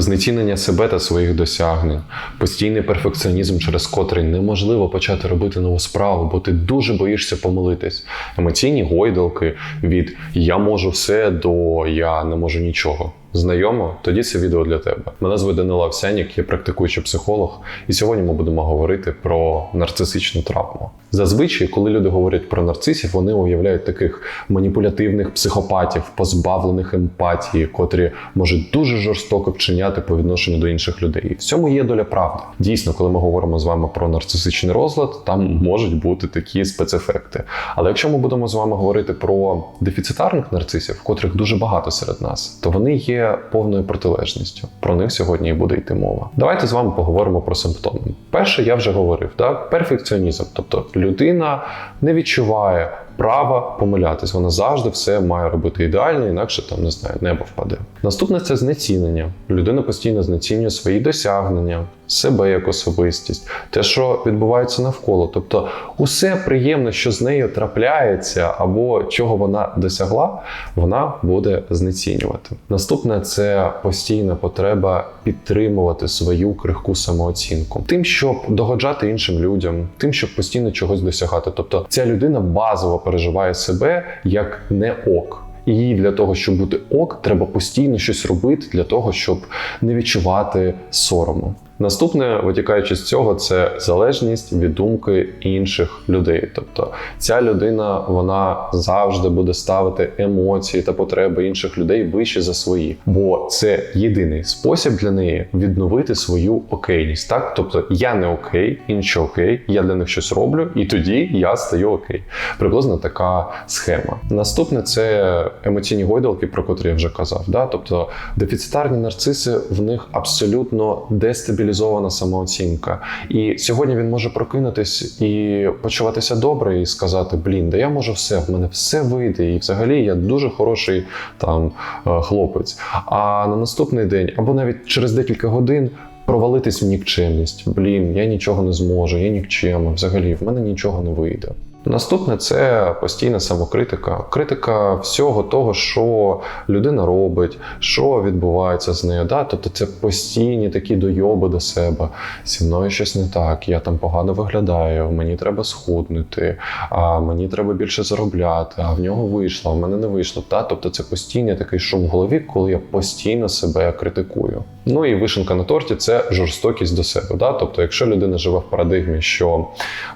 знецінення себе та своїх досягнень, постійний перфекціонізм, через котрий неможливо почати робити нову справу, бо ти дуже боїшся помилитись. Емоційні гойдалки від я можу все до я не можу нічого. Знайомо? Тоді це відео для тебе. Мене звуть Данило Овсянік, я практикуючий психолог, і сьогодні ми будемо говорити про нарцисичну травму. Зазвичай, коли люди говорять про нарцисів, вони уявляють таких маніпулятивних психопатів, позбавлених емпатії, котрі можуть дуже жорстоко вчиняти по відношенню до інших людей. І в цьому є доля правди. Дійсно, коли ми говоримо з вами про нарцисичний розлад, там можуть бути такі спецефекти. Але якщо ми будемо з вами говорити про дефіцитарних нарцисів, котрих дуже багато серед нас, то вони є повною протилежністю. Про них сьогодні і буде йти мова. Давайте з вами поговоримо про симптоми. Перше, я вже говорив, да? перфекціонізм, тобто людина не відчуває права помилятись. Вона завжди все має робити ідеально, інакше там не знаю, небо впаде. Наступне це знецінення. Людина постійно знецінює свої досягнення, себе як особистість, те, що відбувається навколо. Тобто, усе приємне, що з нею трапляється, або чого вона досягла, вона буде знецінювати. Наступне це постійна потреба підтримувати свою крихку самооцінку, тим, щоб догоджати іншим людям, тим, щоб постійно чогось досягати. Тобто, ця людина базово переживає себе як не ок. І для того, щоб бути ок, треба постійно щось робити для того, щоб не відчувати сорому. Наступне, витікаючи з цього, це залежність від думки інших людей. Тобто ця людина вона завжди буде ставити емоції та потреби інших людей вище за свої, бо це єдиний спосіб для неї відновити свою окейність. Так, тобто я не окей, інші окей, я для них щось роблю, і тоді я стаю окей. Приблизно така схема. Наступне це емоційні гойдалки, про котрі я вже казав. Да? Тобто дефіцитарні нарциси в них абсолютно дестабілізовані дестабілізована самооцінка. І сьогодні він може прокинутись і почуватися добре, і сказати: Блін, да я можу все, в мене все вийде, і взагалі я дуже хороший там е, хлопець. А на наступний день, або навіть через декілька годин. Провалитись в нікчемність. Блін, я нічого не зможу, я нікчема. Взагалі, в мене нічого не вийде. Наступне це постійна самокритика, критика всього того, що людина робить, що відбувається з нею. Да? Тобто це постійні такі дойоби до себе. Зі мною щось не так, я там погано виглядаю, мені треба схуднути, а мені треба більше заробляти, а в нього вийшло, а в мене не вийшло. Да? Тобто це постійний такий шум в голові, коли я постійно себе критикую. Ну і вишенка на торті це жорстокість до себе. Да? Тобто, якщо людина живе в парадигмі, що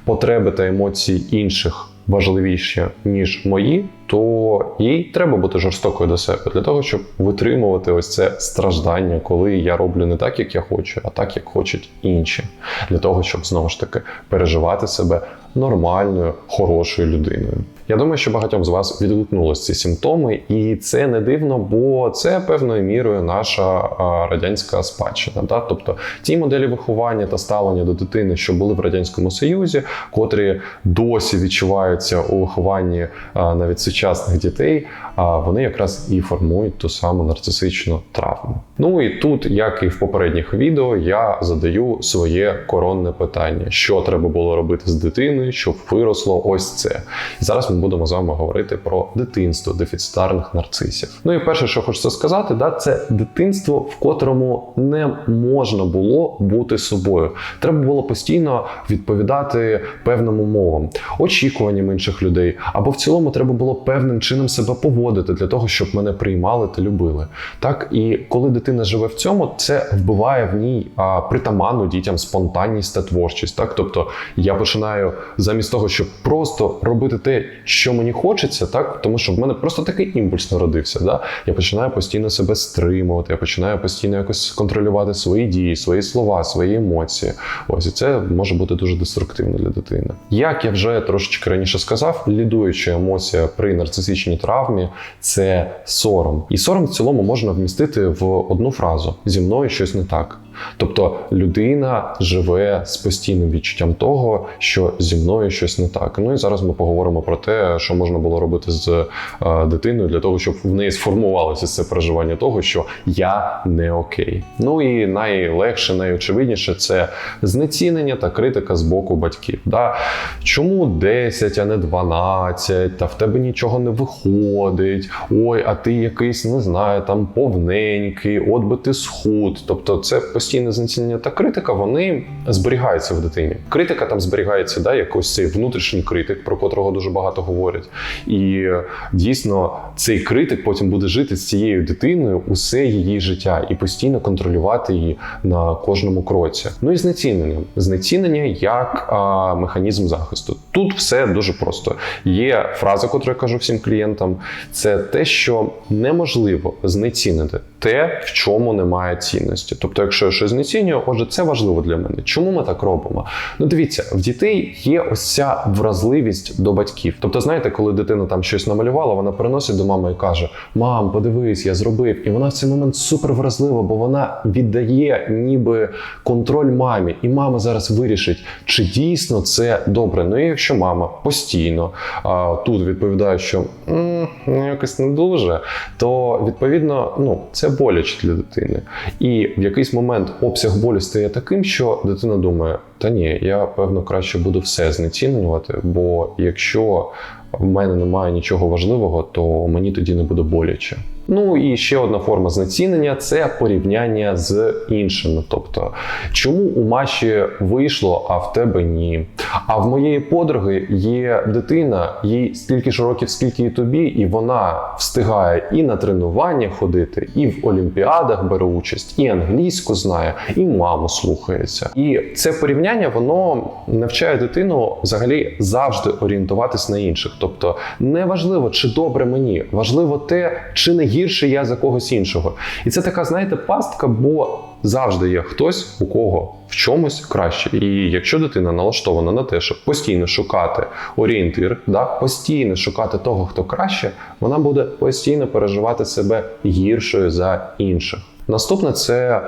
потреби та емоції інших важливіші, ніж мої, то їй треба бути жорстокою до себе для того, щоб витримувати ось це страждання, коли я роблю не так, як я хочу, а так, як хочуть інші, для того, щоб знову ж таки переживати себе нормальною, хорошою людиною. Я думаю, що багатьом з вас відгукнулися ці симптоми, і це не дивно, бо це певною мірою наша радянська спадщина. Да? Тобто ті моделі виховання та ставлення до дитини, що були в радянському союзі, котрі досі відчуваються у вихованні навіть сучасних дітей, вони якраз і формують ту саму нарцисичну травму. Ну і тут, як і в попередніх відео, я задаю своє коронне питання: що треба було робити з дитиною, щоб виросло ось це. І зараз ми будемо з вами говорити про дитинство дефіцитарних нарцисів. Ну і перше, що хочеться сказати, да, це дитинство, в котрому не можна було бути собою. Треба було постійно відповідати певним умовам, очікуванням інших людей, або в цілому треба було певним чином себе поводити для того, щоб мене приймали та любили. Так і коли дитина живе в цьому, це вбиває в ній а, притаманну дітям спонтанність та творчість. Так, тобто я починаю замість того, щоб просто робити те, що мені хочеться, так тому що в мене просто такий імпульс народився. Да? Я починаю постійно себе стримувати, я починаю постійно якось контролювати свої дії, свої слова, свої емоції. Ось і це може бути дуже деструктивно для дитини. Як я вже трошечки раніше сказав, лідуюча емоція при нарцисичній травмі це сором. І сором в цілому можна вмістити в одну фразу: зі мною щось не так. Тобто людина живе з постійним відчуттям того, що зі мною щось не так. Ну і зараз ми поговоримо про те, що можна було робити з е, дитиною для того, щоб в неї сформувалося це переживання того, що я не окей. Ну і найлегше, найочевидніше це знецінення та критика з боку батьків. Да? Чому 10, а не 12, та в тебе нічого нічого не виходить. Ой, а ти якийсь не знаю, там повненький, от би ти схуд. Тобто, це постійне знецінення та критика, вони зберігаються в дитині. Критика там зберігається, да, як ось цей внутрішній критик, про котрого дуже багато говорять. І дійсно цей критик потім буде жити з цією дитиною усе її життя і постійно контролювати її на кожному кроці. Ну і знецінення. Знецінення як а, механізм захисту. Тут все дуже просто. Є фраза, яку я кажу всім клієнтам: це те, що неможливо знецінити те, в чому немає цінності. Тобто, якщо я щось знецінюю, отже, це важливо для мене. Чому ми так робимо? Ну, дивіться, в дітей є ось ця вразливість до батьків. Тобто, знаєте, коли дитина там щось намалювала, вона приносить до мами і каже: Мам, подивись, я зробив. І вона в цей момент супер вразлива, бо вона віддає ніби контроль мамі, і мама зараз вирішить, чи дійсно це добре. Ну і якщо мама постійно а, тут відповідає, що ну, якось не дуже, то відповідно ну це боляче для дитини. І в якийсь момент обсяг болю стає таким, що дитина думає: та ні, я певно краще буду все знецінювати, бо якщо в мене немає нічого важливого, то мені тоді не буде боляче. Ну і ще одна форма знецінення це порівняння з іншими. Тобто, чому у Маші вийшло, а в тебе ні? А в моєї подруги є дитина, їй стільки ж років, скільки і тобі, і вона встигає і на тренування ходити, і в олімпіадах бере участь, і англійську знає, і маму слухається. І це порівняння воно навчає дитину взагалі завжди орієнтуватись на інших. Тобто, не важливо, чи добре мені, важливо те, чи не гірше я за когось іншого. І це така, знаєте, пастка, бо завжди є хтось, у кого в чомусь краще. І якщо дитина налаштована на те, щоб постійно шукати орієнтир, да, постійно шукати того, хто краще, вона буде постійно переживати себе гіршою за інших. Наступне це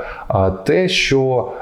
те, що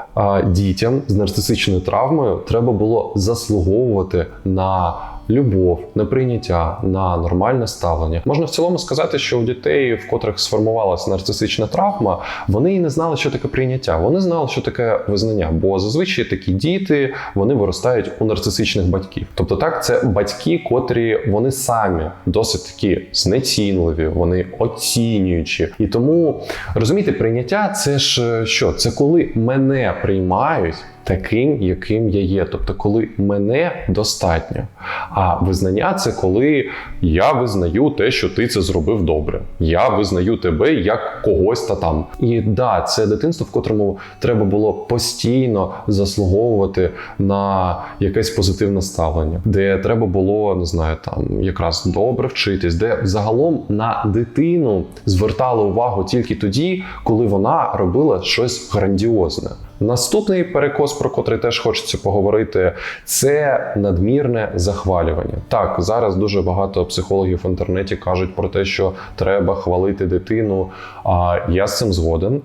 дітям з нарцисичною травмою треба було заслуговувати на любов, на прийняття, на нормальне ставлення. Можна в цілому сказати, що у дітей, в котрих сформувалася нарцисична травма, вони і не знали, що таке прийняття. Вони знали, що таке визнання. Бо зазвичай такі діти вони виростають у нарцисичних батьків. Тобто, так, це батьки, котрі вони самі досить такі знецінливі, вони оцінюючі. І тому розумієте, прийняття це ж е, що? Це коли мене приймають. Таким, яким я є, тобто, коли мене достатньо. А визнання це коли я визнаю те, що ти це зробив добре. Я визнаю тебе як когось та там. І да, це дитинство, в котрому треба було постійно заслуговувати на якесь позитивне ставлення, де треба було не знаю, там якраз добре вчитись, де загалом на дитину звертали увагу тільки тоді, коли вона робила щось грандіозне. Наступний перекос, про котрий теж хочеться поговорити, це надмірне захвалювання. Так, зараз дуже багато психологів в інтернеті кажуть про те, що треба хвалити дитину. А я з цим згоден.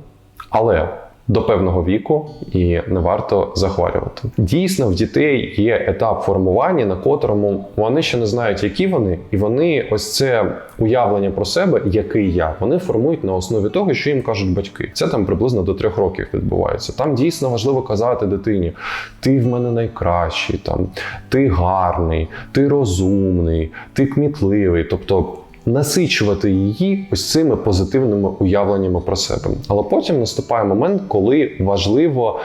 Але до певного віку і не варто захвалювати. Дійсно, в дітей є етап формування, на котрому вони ще не знають, які вони, і вони ось це уявлення про себе, який я, вони формують на основі того, що їм кажуть батьки. Це там приблизно до трьох років відбувається. Там дійсно важливо казати дитині: ти в мене найкращий, там ти гарний, ти розумний, ти кмітливий. Тобто насичувати її ось цими позитивними уявленнями про себе. Але потім наступає момент, коли важливо.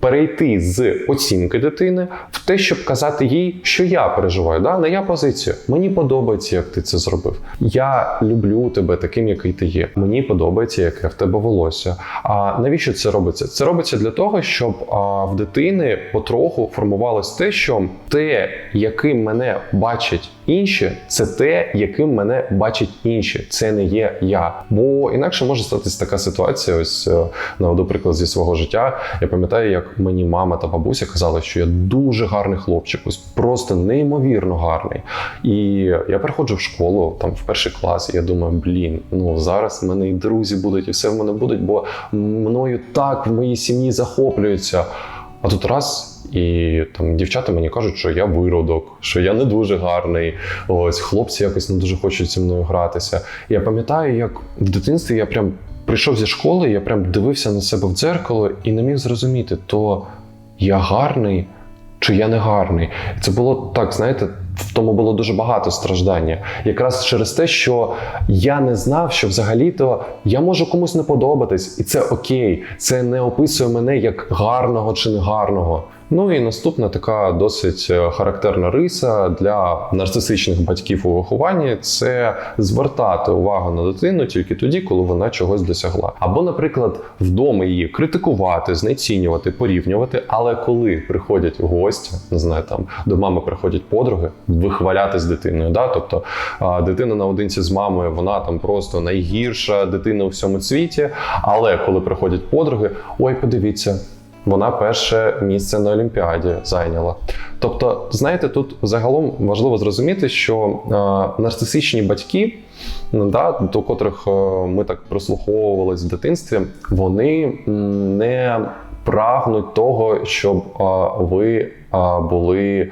Перейти з оцінки дитини в те, щоб казати їй, що я переживаю, да? не я позицію. Мені подобається, як ти це зробив. Я люблю тебе таким, який ти є. Мені подобається, яке в тебе волосся. А навіщо це робиться? Це робиться для того, щоб а, в дитини потроху формувалось те, що те, яким мене бачать інші, це те, яким мене бачать інші. Це не є я. Бо інакше може статися така ситуація. Ось е, наведу приклад зі свого життя. Я пам'ятаю, як мені мама та бабуся казали, що я дуже гарний хлопчик, ось просто неймовірно гарний. І я приходжу в школу, там в перший клас, і я думаю, блін, ну зараз в мене і друзі будуть, і все в мене будуть, бо мною так в моїй сім'ї захоплюються. А тут раз. І там дівчата мені кажуть, що я виродок, що я не дуже гарний. Ось хлопці якось не дуже хочуть зі мною гратися. Я пам'ятаю, як в дитинстві я прям прийшов зі школи, я прям дивився на себе в дзеркало і не міг зрозуміти, то я гарний чи я не гарний. Це було так, знаєте, в тому було дуже багато страждання. Якраз через те, що я не знав, що взагалі-то я можу комусь не подобатись, і це окей. Це не описує мене як гарного чи негарного. Ну і наступна така досить е, характерна риса для нарцисичних батьків у вихованні це звертати увагу на дитину тільки тоді, коли вона чогось досягла. Або, наприклад, вдома її критикувати, знецінювати, порівнювати. Але коли приходять гості, не знаю, там до мами приходять подруги, вихваляти з дитиною. Да? Тобто дитина наодинці з мамою, вона там просто найгірша дитина у всьому світі. Але коли приходять подруги, ой, подивіться. Вона перше місце на Олімпіаді зайняла. Тобто, знаєте, тут загалом важливо зрозуміти, що е, нарцисичні батьки, да, до котрих е, ми так прислуховувались в дитинстві, вони не прагнуть того, щоб е, ви були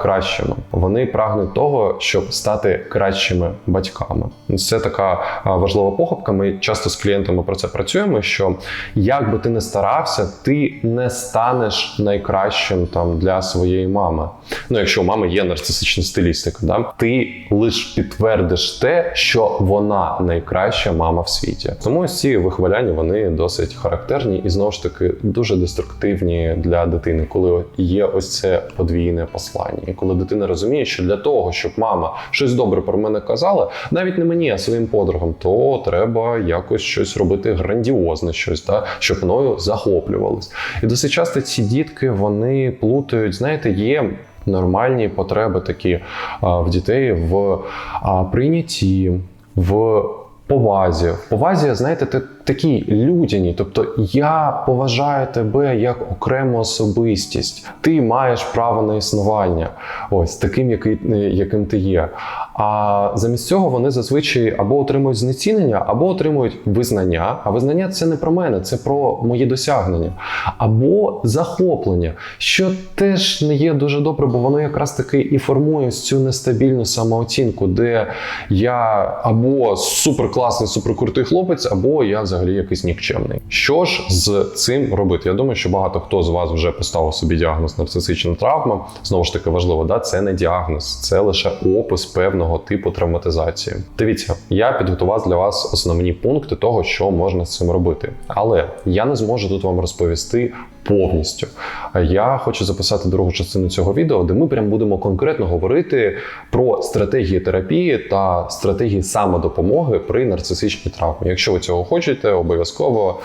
кращими. Вони прагнуть того, щоб стати кращими батьками. Це така важлива похопка. Ми часто з клієнтами про це працюємо. Що як би ти не старався, ти не станеш найкращим там для своєї мами. Ну, якщо у мами є нарцисична стилістика, да? ти лише підтвердиш те, що вона найкраща мама в світі. Тому ці вихваляння вони досить характерні і знову ж таки дуже деструктивні для дитини, коли є ось це подвійне послання. І коли дитина розуміє, що для того, щоб мама щось добре про мене казала, навіть не мені, а своїм подругам, то треба якось щось робити грандіозне, щось да, щоб мною захоплювались. І досить часто ці дітки вони плутають, знаєте, є. Нормальні потреби такі а, в дітей в а, прийнятті, в повазі. В повазі, знаєте, ти такій людяній. Тобто я поважаю тебе як окрему особистість. Ти маєш право на існування, ось таким, який, яким ти є. А замість цього вони зазвичай або отримують знецінення, або отримують визнання. А визнання це не про мене, це про мої досягнення, або захоплення, що теж не є дуже добре, бо воно якраз таки і формує цю нестабільну самооцінку, де я або суперкласний, суперкрутий хлопець, або я взагалі якийсь нікчемний. Що ж з цим робити? Я думаю, що багато хто з вас вже поставив собі діагноз нарцисична травма. Знову ж таки важливо, да, це не діагноз, це лише опис певного типу травматизації. Дивіться, я підготував для вас основні пункти того, що можна з цим робити, але я не зможу тут вам розповісти. Повністю я хочу записати другу частину цього відео, де ми прям будемо конкретно говорити про стратегії терапії та стратегії самодопомоги при нарцисичній травмі. Якщо ви цього хочете, обов'язково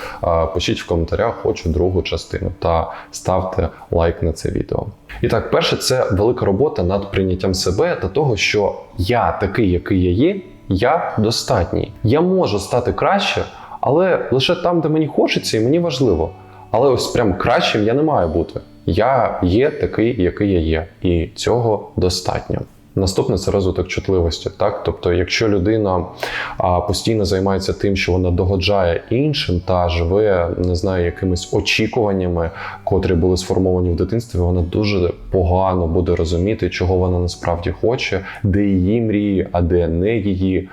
пишіть в коментарях хочу другу частину та ставте лайк на це відео. І так, перше, це велика робота над прийняттям себе та того, що я такий, який я є, я достатній. Я можу стати краще, але лише там, де мені хочеться, і мені важливо. Але ось прям кращим я не маю бути. Я є такий, який я є, і цього достатньо. Наступне це розвиток чутливості. Так, тобто, якщо людина а, постійно займається тим, що вона догоджає іншим та живе, не знаю, якимись очікуваннями, котрі були сформовані в дитинстві, вона дуже погано буде розуміти, чого вона насправді хоче, де її мрії, а де не її.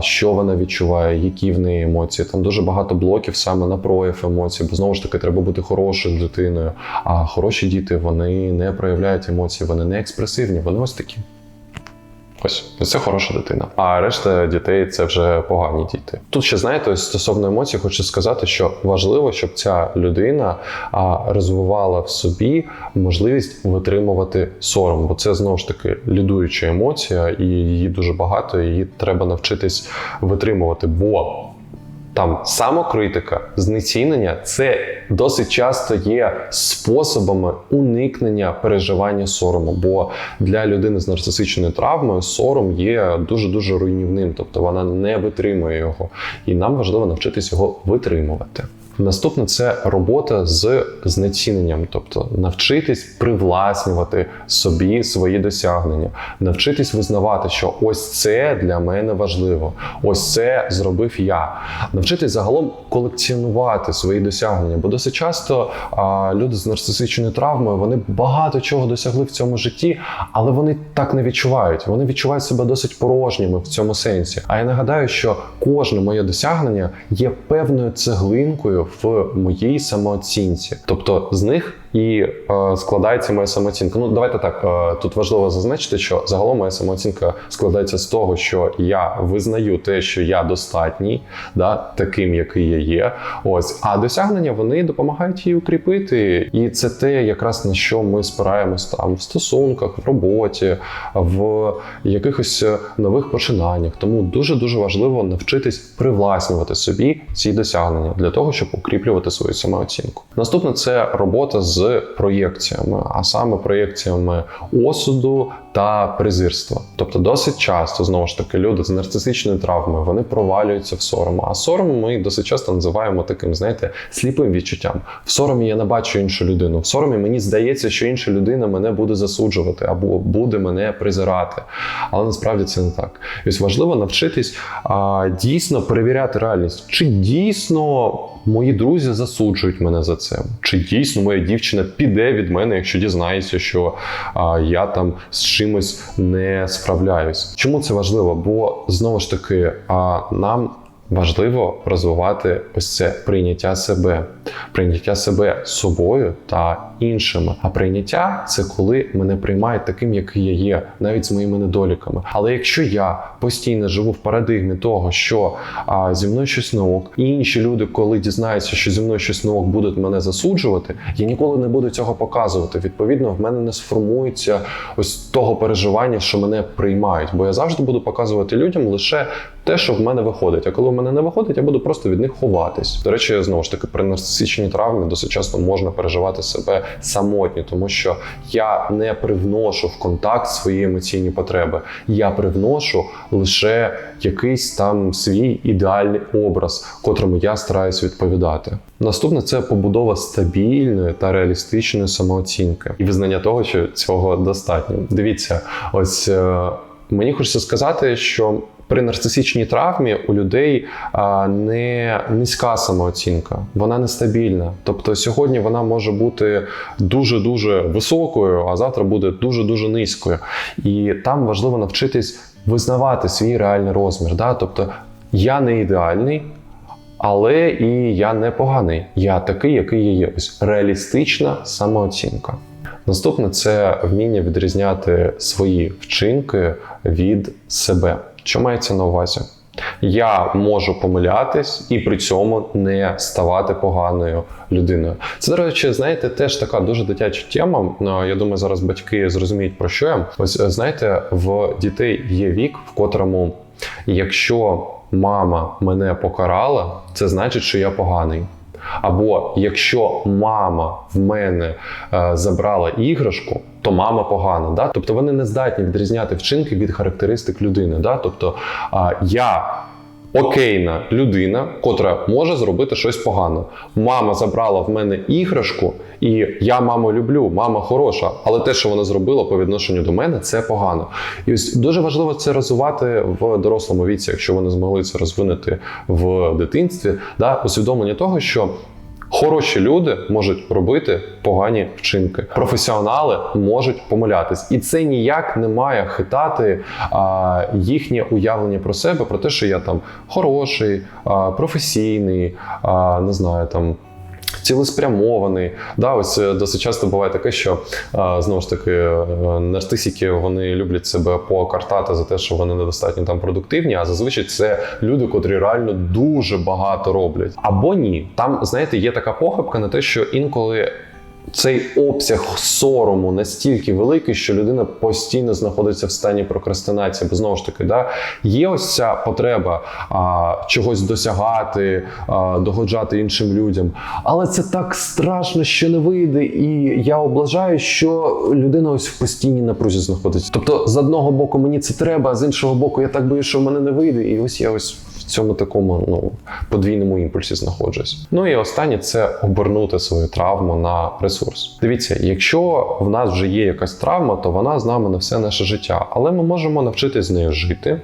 Що вона відчуває, які в неї емоції. Там дуже багато блоків саме на прояв емоцій, бо знову ж таки треба бути хорошою дитиною. А хороші діти вони не проявляють емоції, вони не експресивні, вони ось такі. Ось це хороша дитина. А решта дітей це вже погані діти. Тут ще знаєте, стосовно емоцій, хочу сказати, що важливо, щоб ця людина розвивала в собі можливість витримувати сором, бо це знову ж таки лідуюча емоція, і її дуже багато. і Її треба навчитись витримувати. Бо там самокритика, знецінення це досить часто є способами уникнення переживання сорому. Бо для людини з нарцисичною травмою сором є дуже дуже руйнівним, тобто вона не витримує його, і нам важливо навчитись його витримувати. Наступне це робота з знеціненням, тобто навчитись привласнювати собі свої досягнення, навчитись визнавати, що ось це для мене важливо, ось це зробив я. Навчитись загалом колекціонувати свої досягнення, бо досить часто а, люди з нарцисичною травмою вони багато чого досягли в цьому житті, але вони так не відчувають. Вони відчувають себе досить порожніми в цьому сенсі. А я нагадаю, що кожне моє досягнення є певною цеглинкою в моїй самооцінці. Тобто з них і е, складається моя самооцінка. Ну, давайте так. Е, тут важливо зазначити, що загалом моя самооцінка складається з того, що я визнаю те, що я достатній, да, таким, який я є. Ось, а досягнення вони допомагають її укріпити. І це те, якраз на що ми спираємось там в стосунках, в роботі, в якихось е, нових починаннях. Тому дуже дуже важливо навчитись привласнювати собі ці досягнення для того, щоб укріплювати свою самооцінку. Наступне це робота з проєкціями, а саме проєкціями осуду та презирства. Тобто, досить часто знову ж таки люди з нарцисичною травмою вони провалюються в сором. А сором ми досить часто називаємо таким, знаєте, сліпим відчуттям. В соромі я не бачу іншу людину. В соромі мені здається, що інша людина мене буде засуджувати або буде мене презирати. Але насправді це не так. І ось важливо навчитись а, дійсно перевіряти реальність, чи дійсно мої друзі засуджують мене за це, чи дійсно моя дівчина піде від мене, якщо дізнається, що а, я там з чимось не справляюсь. Чому це важливо? Бо знову ж таки, а, нам. Важливо розвивати ось це прийняття себе, прийняття себе собою та іншими. А прийняття це коли мене приймають таким, який я є, навіть з моїми недоліками. Але якщо я постійно живу в парадигмі того, що а, зі мною щось не ок, і інші люди, коли дізнаються, що зі мною щось не ок, будуть мене засуджувати, я ніколи не буду цього показувати. Відповідно, в мене не сформується ось того переживання, що мене приймають. Бо я завжди буду показувати людям лише те, що в мене виходить. А коли в мене не виходить, я буду просто від них ховатись. До речі, знову ж таки, при нарцисичній травмі досить часто можна переживати себе самотньо, тому що я не привношу в контакт свої емоційні потреби. Я привношу лише якийсь там свій ідеальний образ, котрому я стараюсь відповідати. Наступне це побудова стабільної та реалістичної самооцінки і визнання того, що цього достатньо. Дивіться, ось е, мені хочеться сказати, що при нарцисичній травмі у людей не низька самооцінка, вона нестабільна. Тобто сьогодні вона може бути дуже дуже високою, а завтра буде дуже дуже низькою. І там важливо навчитись визнавати свій реальний розмір. Да? Тобто я не ідеальний. Але і я не поганий. Я такий, який є. Ось реалістична самооцінка. Наступне це вміння відрізняти свої вчинки від себе. Що мається на увазі? Я можу помилятись і при цьому не ставати поганою людиною. Це, до речі, знаєте, теж така дуже дитяча тема. Я думаю, зараз батьки зрозуміють про що я. Ось знаєте, в дітей є вік, в котрому, якщо мама мене покарала, це значить, що я поганий. Або якщо мама в мене е, забрала іграшку, то мама погана. Да? Тобто вони не здатні відрізняти вчинки від характеристик людини. Да? Тобто е, я окейна людина, котра може зробити щось погано. Мама забрала в мене іграшку, і я маму люблю, мама хороша, але те, що вона зробила по відношенню до мене, це погано. І ось дуже важливо це розвивати в дорослому віці, якщо вони змогли це розвинути в дитинстві, да? усвідомлення того, що. Хороші люди можуть робити погані вчинки. Професіонали можуть помилятись, і це ніяк не має хитати а, їхнє уявлення про себе, про те, що я там хороший, а, професійний, а, не знаю там. Цілеспрямований, да, ось е, досить часто буває таке, що знову ж таки е, вони люблять себе покартати за те, що вони недостатньо там продуктивні. А зазвичай це люди, котрі реально дуже багато роблять. Або ні, там знаєте, є така похибка на те, що інколи цей обсяг сорому настільки великий, що людина постійно знаходиться в стані прокрастинації. Бо знову ж таки, да, є ось ця потреба а, чогось досягати, а, догоджати іншим людям. Але це так страшно, що не вийде. І я облажаю, що людина ось в постійній напрузі знаходиться. Тобто, з одного боку, мені це треба, а з іншого боку, я так боюсь, що в мене не вийде. І ось я ось. В цьому такому ну подвійному імпульсі знаходжусь. Ну і останнє це обернути свою травму на ресурс. Дивіться, якщо в нас вже є якась травма, то вона з нами на все наше життя, але ми можемо навчитись з нею жити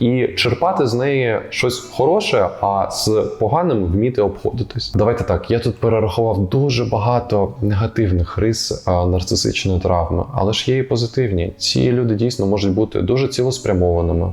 і черпати з неї щось хороше, а з поганим вміти обходитись. Давайте так. Я тут перерахував дуже багато негативних рис нарцисичної травми, але ж є і позитивні. Ці люди дійсно можуть бути дуже цілеспрямованими,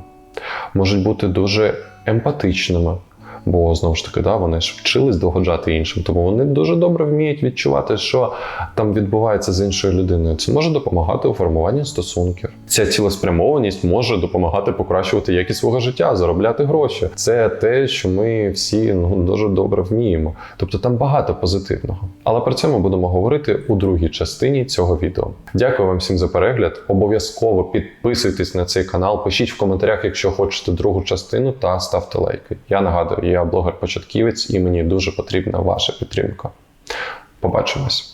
можуть бути дуже емпатичними, Бо знову ж таки, да, вони ж вчились догоджати іншим, тому вони дуже добре вміють відчувати, що там відбувається з іншою людиною. Це може допомагати у формуванні стосунків. Ця цілеспрямованість може допомагати покращувати якість свого життя, заробляти гроші. Це те, що ми всі ну дуже добре вміємо. Тобто там багато позитивного. Але про це ми будемо говорити у другій частині цього відео. Дякую вам всім за перегляд. Обов'язково підписуйтесь на цей канал, пишіть в коментарях, якщо хочете другу частину, та ставте лайки. Я нагадую, я блогер-початківець і мені дуже потрібна ваша підтримка. Побачимось.